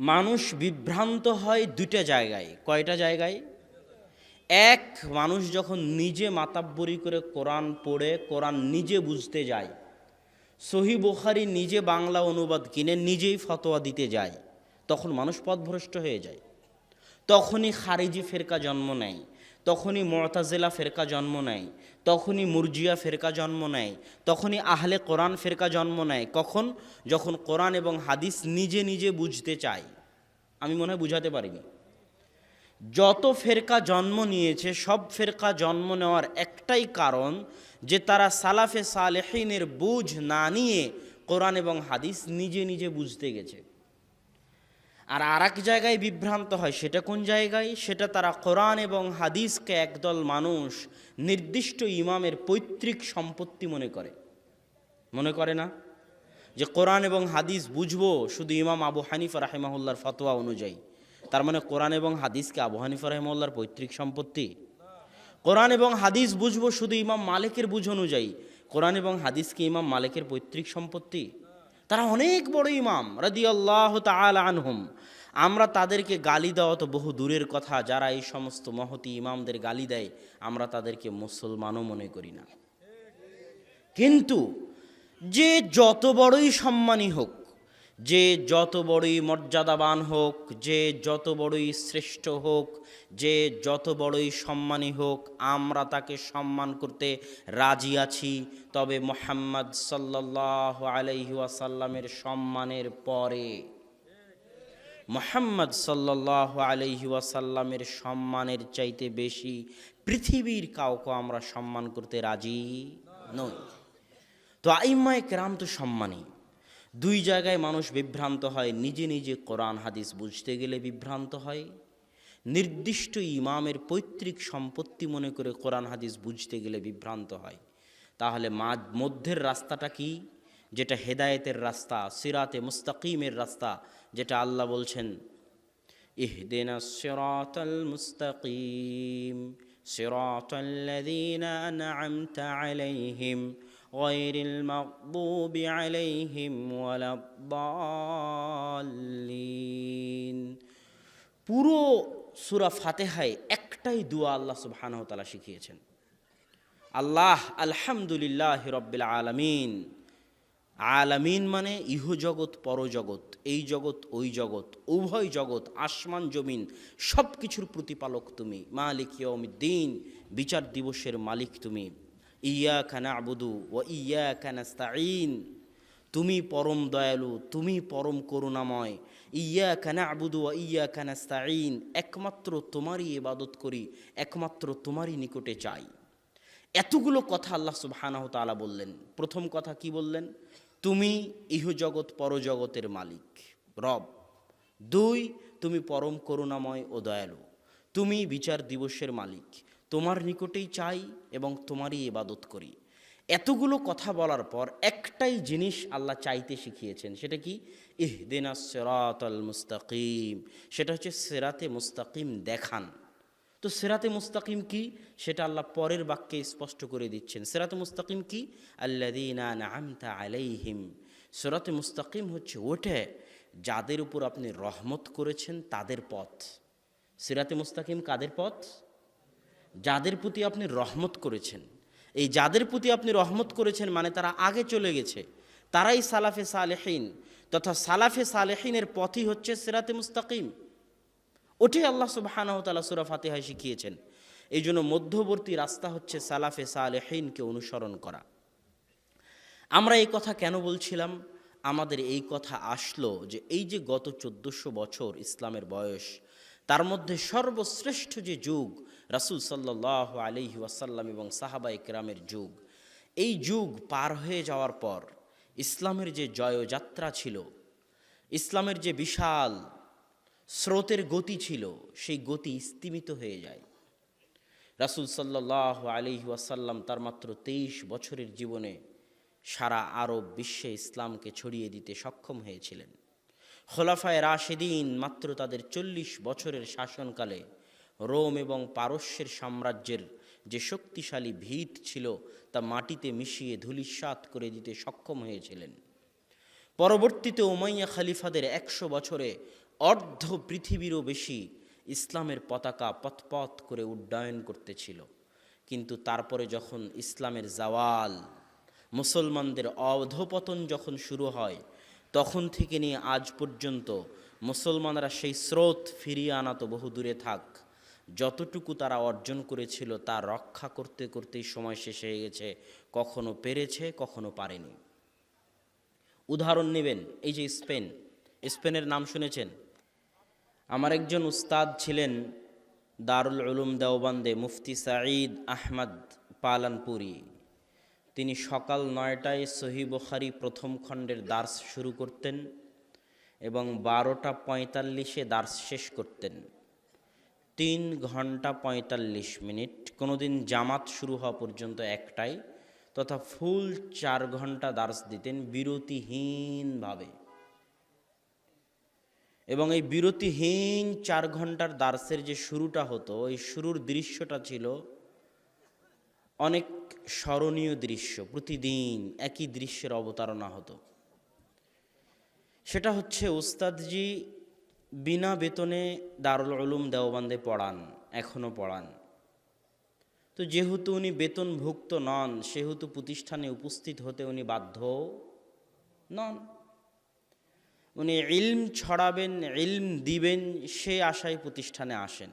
মানুষ বিভ্রান্ত হয় দুইটা জায়গায়। কয়টা জায়গায়? এক, মানুষ যখন নিজে মাতাব্বরি করে কোরআন পড়ে, কোরআন নিজে বুঝতে যায়। সহি বোখারি নিজে বাংলা অনুবাদ কিনে নিজেই ফতোয়া দিতে যায়। তখন মানুষ পথভ্রষ্ট হয়ে যায়। তখনই খারিজি ফেরকা জন্ম নেয়। তখনই মরতাজেলা ফেরকা জন্ম নেয়, তখনই মুরজিয়া ফেরকা জন্ম নেয়, তখনই আহলে কোরআন ফেরকা জন্ম নেয়। কখন? যখন কোরআন এবং হাদিস নিজে নিজে বুঝতে চায়। আমি মনে হয় বুঝাতে পারিনি। যত ফেরকা জন্ম নিয়েছে, সব ফেরকা জন্ম নেওয়ার একটাই কারণ যে তারা সালাফে সালেহিনের বুঝ না নিয়ে কোরআন এবং হাদিস নিজে নিজে বুঝতে গেছে। আর আর এক জায়গায় বিভ্রান্ত হয়, সেটা কোন জায়গায়? সেটা তারা কোরআন এবং হাদিসকে একদল মানুষ, নির্দিষ্ট ইমামের পৈতৃক সম্পত্তি মনে করে। মনে করে না? যে কোরআন এবং হাদিস বুঝব শুধু ইমাম আবু হানিফা রাহেমাহুল্লার ফতোয়া অনুযায়ী। তার মানে কোরআন এবং হাদিসকে আবু হানিফা রাহেমাহুল্লার পৈতৃক সম্পত্তি। কোরআন এবং হাদিস বুঝব শুধু ইমাম মালিকের বুঝ অনুযায়ী। কোরআন এবং হাদিসকে ইমাম মালিকের পৈতৃক সম্পত্তি। তারা অনেক বড় ইমাম রাদি আল্লাহ তাল আনহুম। আমরা তাদেরকে গালি দেওয়া তো বহু দূরের কথা, যারা এই সমস্ত মহতি ইমামদের গালি দেয়, আমরা তাদেরকে মুসলমানও মনে করি না। কিন্তু যে যত বড়ই সম্মানী হোক যে যত বড়ই মর্যাদাবান হোক, যে যত বড়ই শ্রেষ্ঠ হোক, যে যত বড়ই সম্মানী হোক, আমরা তাকে সম্মান করতে রাজি আছি। তবে মোহাম্মদ সাল্লাহ আলাইহি ওয়াসাল্লামের সম্মানের পরে, মোহাম্মদ সাল্লাহ আলহি ওয়াসাল্লামের সম্মানের চাইতে বেশি পৃথিবীর কাউকে আমরা সম্মান করতে রাজি নই। তো আইম্মায় কেরাম তো সম্মানী দুই জায়গায় মানুষ বিভ্রান্ত হয়, নিজে নিজে কোরআন, হাদিস বুঝতে গেলে বিভ্রান্ত হয়। নির্দিষ্ট ইমামের পৈতৃক সম্পত্তি মনে করে কোরআন, হাদিস বুঝতে গেলে বিভ্রান্ত হয়। তাহলে মধ্যের রাস্তাটা কি? যেটা হেদায়েতের রাস্তা, সিরাতে মুস্তাকিমের রাস্তা, যেটা আল্লাহ বলছেন মুস্তাকিম সিরাতাল্লাযীনা আন'আমতা আলাইহিম। গায়রিল মাগদুবি আলাইহিম ওয়ালাদ-দাল্লিন। পুরো সূরা ফাতিহায় একটাই দোয়া আল্লাহ সুবহানাহু তাআলা শিখিয়েছেন। আল্লাহ আলহামদুলিল্লাহ রব্বিল আলামিন। আলামিন মানে ইহ জগৎ পরজগৎ, এই জগৎ, ওই জগৎ, উভয় জগৎ, আসমান, জমিন সব কিছুর প্রতিপালক তুমি। মালিক ইয়মিদ্দিন বিচার দিবসের মালিক তুমি। ইয়া খানা আবুদু ও ইয়া খানাস্তাইন তুমি পরম দয়ালু, তুমি পরম করুণাময়। ইয়া কানা আবুদু ও ইয়া কানাস্তাইন একমাত্র তোমারই ইবাদত করি, একমাত্র তোমারই নিকটে চাই এতগুলো কথা আল্লাহ সুবহানাহ তাআলা বললেন। প্রথম কথা কি বললেন? তুমি ইহজগৎ পরজগতের মালিক, রব। দুই, তুমি পরম করুণাময় ও দয়ালু। তুমি বিচার দিবসের মালিক। তোমার নিকটেই চাই এবং তোমারই ইবাদত করি। এতগুলো কথা বলার পর একটাই জিনিস আল্লাহ চাইতে শিখিয়েছেন, সেটা কি? ইহদিনা সেরাত আল মুস্তাকিম। সেটা হচ্ছে সেরাতে মুস্তাকিম দেখান। তো সেরাতে মুস্তাকিম কি? সেটা আল্লাহ পরের বাক্যে স্পষ্ট করে দিচ্ছেন। সেরাতে মুস্তাকিম কি? আল্লাদিনা নামতা আলাইহিম। সেরাতে মুস্তাকিম হচ্ছে ওঠে যাদের উপর আপনি রহমত করেছেন, তাদের পথ। সিরাতে মুস্তাকিম কাদের পথ? যাদের প্রতি আপনি রহমত করেছেন, এই যাদের প্রতি আপনি রহমত করেছেন মানে তারা আগে চলে গেছে। তারাই সালাফে সালেহিন তথা সালাফে সালেহিনের পথই হচ্ছে সেরাতে মুস্তাকিম। ওটাই আল্লাহ সুবাহানাহ তালা সুরা ফাতেহায় শিখিয়েছেন। এই জন্য মধ্যবর্তী রাস্তা হচ্ছে সালাফে সালেহিনকে অনুসরণ করা। আমরা এই কথা কেন বলছিলাম? আমাদের এই কথা আসলো যে এই যে গত চোদ্দোশো বছর ইসলামের বয়স, তার মধ্যে সর্বশ্রেষ্ঠ যে যুগ রাসুল সাল্লাহ আলহি ওয়াসাল্লাম এবং সাহাবা ইকরামের যুগ। এই যুগ পার হয়ে যাওয়ার পর ইসলামের যে জয়যাত্রা ছিল, ইসলামের যে বিশাল স্রোতের গতি ছিল, সেই গতি স্তিমিত হয়ে যায়। রাসুল সাল্লাহ আলহি ওয়াসাল্লাম তার মাত্র তেইশ বছরের জীবনে সারা আরব বিশ্বে ইসলামকে ছড়িয়ে দিতে সক্ষম হয়েছিলেন। খোলাফায় রাশেদিন মাত্র তাদের চল্লিশ বছরের শাসনকালে রোম এবং পারস্যের সাম্রাজ্যের যে শক্তিশালী ভিত ছিল, তা মাটিতে মিশিয়ে ধুলিস্বাত করে দিতে সক্ষম হয়েছিলেন। পরবর্তীতে উমাইয়া খালিফাদের একশো বছরে অর্ধ পৃথিবীরও বেশি ইসলামের পতাকা পথপথ করে উড্ডয়ন করতেছিল কিন্তু তারপরে যখন ইসলামের জাওয়াল, মুসলমানদের অধপতন যখন শুরু হয়, তখন থেকে নিয়ে আজ পর্যন্ত মুসলমানরা সেই স্রোত ফিরিয়ে আনা তো বহু দূরে থাক। যতটুকু তারা অর্জন করেছিল, তা রক্ষা করতে করতেই সময় শেষ হয়ে গেছে। কখনো পেরেছে, কখনো পারেনি। উদাহরণ নেবেন, এই যে স্পেন। স্পেনের নাম শুনেছেন? আমার একজন উস্তাদ ছিলেন দারুল উলুম দেওবান্দে মুফতি সাঈদ আহমদ পালানপুরি। তিনি সকাল নয়টায় সহি বুখারি প্রথম খণ্ডের দার্স শুরু করতেন এবং বারোটা পঁয়তাল্লিশে দার্স শেষ করতেন। তিন ঘণ্টা পঁয়তাল্লিশ মিনিট, কোনোদিন জামাত শুরু হওয়া পর্যন্ত একটাই, তথা ফুল চার ঘণ্টা দার্স দিতেন বিরতিহীনভাবে। এবং এই বিরতিহীন চার ঘণ্টার দার্সের যে শুরুটা হতো, এই শুরুর দৃশ্যটা ছিল অনেক স্মরণীয় দৃশ্য, প্রতিদিন একই দৃশ্যের অবতারণা হতো। সেটা হচ্ছে উস্তাদজি বিনা বেতনে দারুল উলুম দেওবান্দে পড়ান এখনও পড়ান। তো যেহেতু উনি বেতনভুক্ত নন, সেহেতু প্রতিষ্ঠানে উপস্থিত হতে উনি বাধ্য নন। উনি ইলম ছড়াবেন, ইলম দিবেন, সে আশায় প্রতিষ্ঠানে আসেন।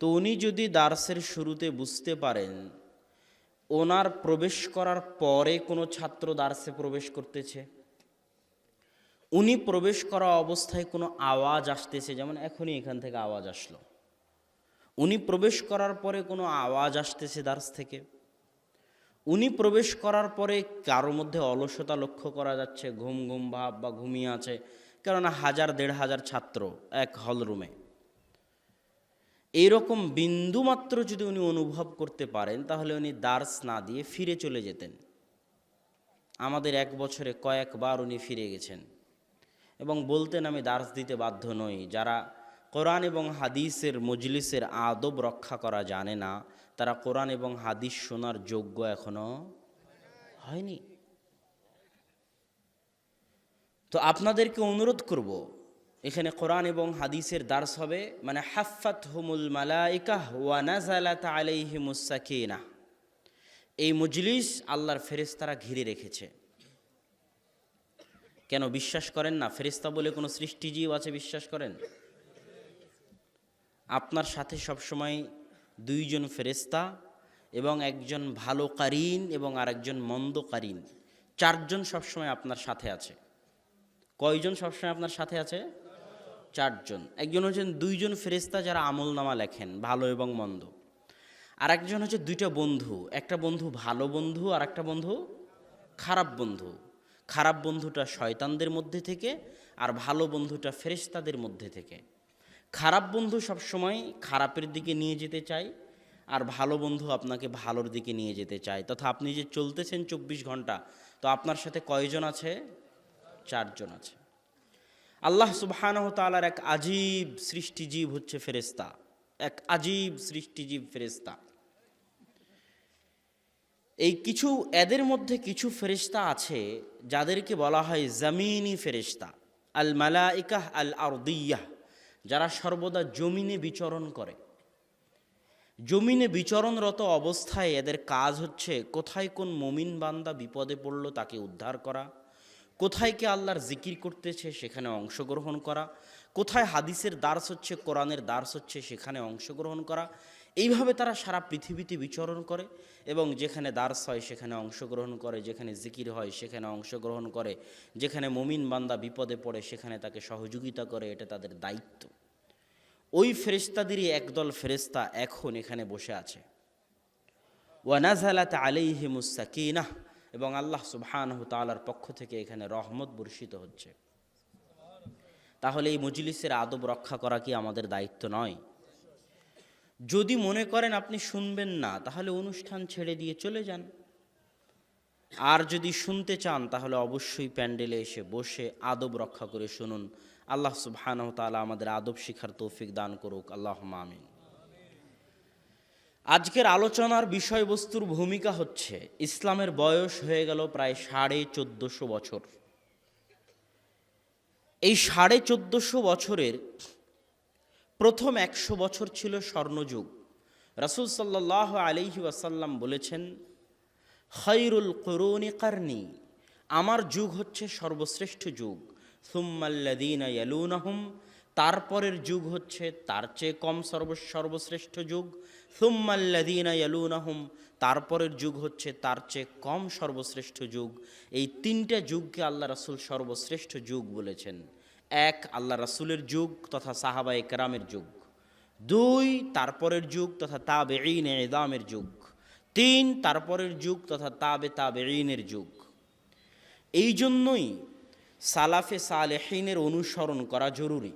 তো উনি যদি দার্সের শুরুতে বুঝতে পারেন, ওনার প্রবেশ করার পরে কোনো ছাত্র দার্সে প্রবেশ করতেছে? উনি প্রবেশ করা অবস্থায় কোনো আওয়াজ আসতেছে, যেমন এখনই এখান থেকে আওয়াজ আসলো। উনি প্রবেশ করার পরে কোনো আওয়াজ আসতেছে দার্স থেকে। উনি প্রবেশ করার পরে কারও মধ্যে অলসতা লক্ষ্য করা যাচ্ছে, ঘুম ঘুম ভাব বা ঘুমিয়ে আছে, কেননা হাজার দেড় হাজার ছাত্র এক হল রুমে এইরকম বিন্দুমাত্র যদি উনি অনুভব করতে পারেন, তাহলে উনি দার্স না দিয়ে ফিরে চলে যেতেন। আমাদের এক বছরে কয়েকবার উনি ফিরে গেছেন। এবং বলতেন আমি দার্স দিতে বাধ্য নই। যারা কোরআন এবং হাদিসের মজলিসের আদব রক্ষা করা জানে না, তারা কোরআন এবং হাদিস শোনার যোগ্য এখনও হয়নি। তো আপনাদেরকে অনুরোধ করব, এখানে কোরআন এবং হাদিসের দার্স হবে মানে হাফাত হুমুল মালাইকাহ ওয়া নাজালাত আলাইহিমুস সাকিনা। এই মজলিস আল্লাহর ফেরেশতারা ঘিরে রেখেছে। কেন বিশ্বাস করেন না? ফেরেশতা বলে কোনো সৃষ্টিজীব আছে বিশ্বাস করেন? আপনার সাথে সবসময় দুইজন ফেরেস্তা এবং একজন ভালো কারিন এবং আরেকজন মন্দ কারিন। চারজন সবসময় আপনার সাথে আছে। কয়জন সবসময় আপনার সাথে আছে? চারজন। একজন হচ্ছেন দুইজন ফেরেস্তা যারা আমল নামা লেখেন, ভালো এবং মন্দ। আর একজন হচ্ছে দুইটা বন্ধু। একটা বন্ধু ভালো বন্ধু আর একটা বন্ধু খারাপ বন্ধু। খারাপ বন্ধুটা শয়তানদের মধ্যে থেকে আর ভালো বন্ধুটা ফেরেস্তাদের মধ্যে থেকে। খারাপ বন্ধু সবসময় খারাপের দিকে নিয়ে যেতে চায় আর ভালো বন্ধু আপনাকে ভালোর দিকে নিয়ে যেতে চায়। তথা আপনি যে চলতেছেন চব্বিশ ঘণ্টা, তো আপনার সাথে কয়জন আছে? চারজন আছে। আল্লাহ সুবহানাহু তাআলার এক আজীব সৃষ্টিজীব হচ্ছে ফেরেস্তা এক আজীব সৃষ্টিজীব ফেরেস্তা এই কিছু, এদের মধ্যে কিছু ফেরেশতা আছে, যাদেরকে বলা হয় জামিনি ফেরেশতা। আল মালাইকাহ আল আরদিয়াহ, যারা সর্বদা জমিনে বিচরণ করে। জমিনে বিচরণরত অবস্থায় এদের কাজ হচ্ছে, কোথায় কোন মমিন বান্দা বিপদে পড়ল তাকে উদ্ধার করা, কোথায় কে আল্লাহর জিকির করতেছে সেখানে অংশগ্রহণ করা, কোথায় হাদিসের দার্স হচ্ছে, কোরআনের দার্স হচ্ছে সেখানে অংশগ্রহণ করা এইভাবে তারা সারা পৃথিবীতে বিচরণ করে এবং যেখানে দার্স হয় সেখানে অংশগ্রহণ করে, যেখানে জিকির হয় সেখানে অংশগ্রহণ করে, যেখানে মমিন বান্দা বিপদে পড়ে সেখানে তাকে সহযোগিতা করে, এটা তাদের দায়িত্ব। ওই ফেরেস্তাদেরই একদল ফেরেস্তা এখন এখানে বসে আছে। ওয়ানাজালাত আলাইহিমুসাকিনাহ এবং আল্লাহ সুবহানাহু তালার পক্ষ থেকে এখানে রহমত বর্ষিত হচ্ছে। তাহলে এই মজলিসের আদব রক্ষা করা কি আমাদের দায়িত্ব নয়? যদি মনে করেন আপনি শুনবেন না, তাহলে অনুষ্ঠান ছেড়ে দিয়ে চলে যান। আর যদি শুনতে চান, তাহলে অবশ্যই প্যান্ডেলে এসে বসে আদব রক্ষা করে শুনুন। আল্লাহ সুবহানাহু তাআলা আমাদের আদব শিখার তৌফিক দান করুক। আল্লাহ আমিন। আজকের আলোচনার বিষয়বস্তুর ভূমিকা হচ্ছে, ইসলামের বয়স হয়ে গেল প্রায় সাড়ে চোদ্দশো বছর। এই সাড়ে চোদ্দোশো বছরের প্রথম একশো বছর ছিল স্বর্ণযুগ। রাসুল সাল্লাহ আলিহি ওয়াসাল্লাম বলেছেন খৈরুল করুনি কারনি, আমার যুগ হচ্ছে সর্বশ্রেষ্ঠ যুগ। সুম্মাল্লাদিনা ইয়ালুনাহুম, তারপরের যুগ হচ্ছে তার চেয়ে কম সর্ব, সর্বশ্রেষ্ঠ যুগ। সুম্মাল্লাদিনা ইয়ালুনাহুম, তারপরের যুগ হচ্ছে তার চেয়ে কম সর্বশ্রেষ্ঠ যুগ। এই তিনটা যুগকে আল্লাহ রাসুল সর্বশ্রেষ্ঠ যুগ বলেছেন। এক, আল্লাহ রাসুলের যুগ তথা সাহাবা একরামের যুগ। দুই, তারপরের যুগ তথা তাবে এদামের যুগ। তিন, তারপরের যুগ তথা তাবে তাবে যুগ। এই জন্যই সালাফে সালেহিনের অনুসরণ করা জরুরি।